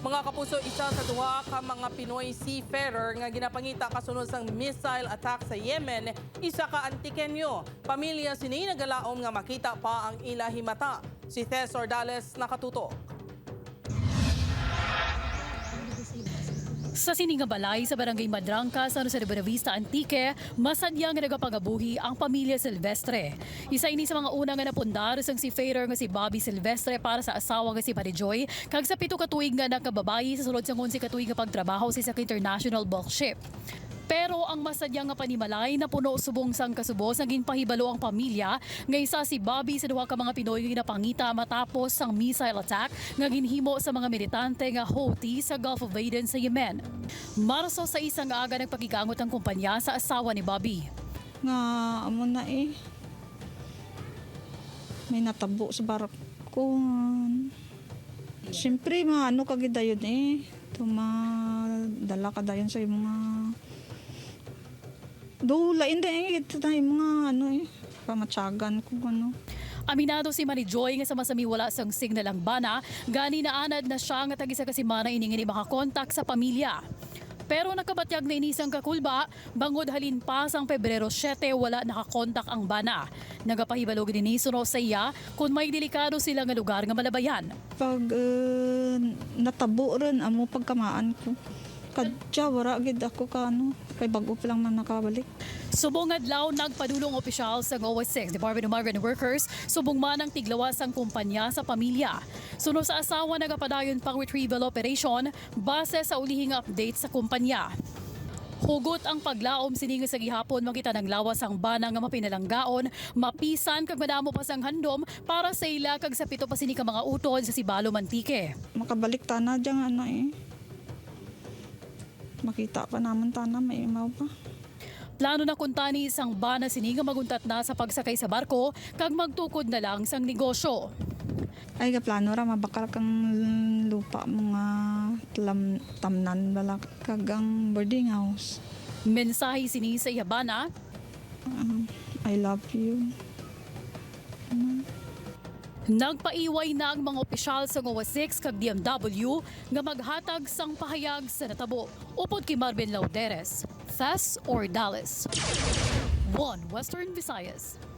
Mga kapuso, isa sa duha ka mga Pinoy seafarer nga ginapangita kasunod sang missile attack sa Yemen, isa ka antikenyo. Pamilya sini nagalaom nga makita pa ang ilahi mata. Si Tess Ordales nakatutok. Sa sininga balay sa barangay Madrangka, Jose de Buenavista, Antique, masadyang nga nagapangabuhi ang pamilya Silvestre. Isa ini sa mga una nga napundar sang si Fader nga si Bobby Silvestre para sa asawa nga si Marijoy, kag sa pito katuig nga nakababayi sa sulod sa ngunsi katuig nga pagtrabaho sa isa ka international bulk ship. Ang masadyang nga panimalay na puno subong sang kasubos naging pahibalo ang pamilya nga isa si Bobby sa duha ka mga Pinoy nga ginapangita matapos sang missile attack nga ginhimo sa mga militante nga Houthi sa Gulf of Aden sa Yemen. Marso sa isang aga nagpagigangot ang kumpanya sa asawa ni Bobby. nga amo na eh may natabo sa barko siyempre maano ka gid dayon eh tumadala ka dayon sa mga dula hindi eh ito na yung mga ano eh pamatsagan ko ano Aminado si Marijoy nga sa masami wala sang signal ang bana, gani na anad na siya nga tagisa kasi mana iningini makakontak sa pamilya. Pero nakabatyag na inisang kakulba, bangod halin pa sang Pebrero 7 wala nakakontak ang bana. Nagapahibalog ni Nisono sa iya kung may delikado sila nga lugar nga malabayan. pag uh, natabo rin amo pagkamaan ko kadya wara gid ako ka ano kay bago pa lang man nakabalik Subong adlaw nagpadulong opisyal sa GOA 6 Department of Migrant Workers subong man ang tiglawas ang kumpanya sa pamilya. Suno sa asawa nagapadayon pang retrieval operation base sa ulihing update sa kumpanya. Hugot ang paglaom sininga sa gihapon makita ng lawas ang bana nga mapinalanggaon, mapisan kag madamo pa sang handom para sa ila kag sa pito pa sini ka mga utod sa Sibalo Mantique. makabalik tana dyan ano eh makita pa naman tana may imaw pa Plano na kuntani isang bana sini nga maguntat na sa pagsakay sa barko kag magtukod na lang sang negosyo. Ay, ka plano ra mabakal kang lupa mga tlam, tamnan bala kagang boarding house. Mensahe sini sa Yabana, Um, I love you. Nagpaiway na ang mga opisyal sa GOA 6 kag DMW nga maghatag sang pahayag sa natabo. Upod kay Marvin Lauderes, Thas or Dallas. 1 Western Visayas.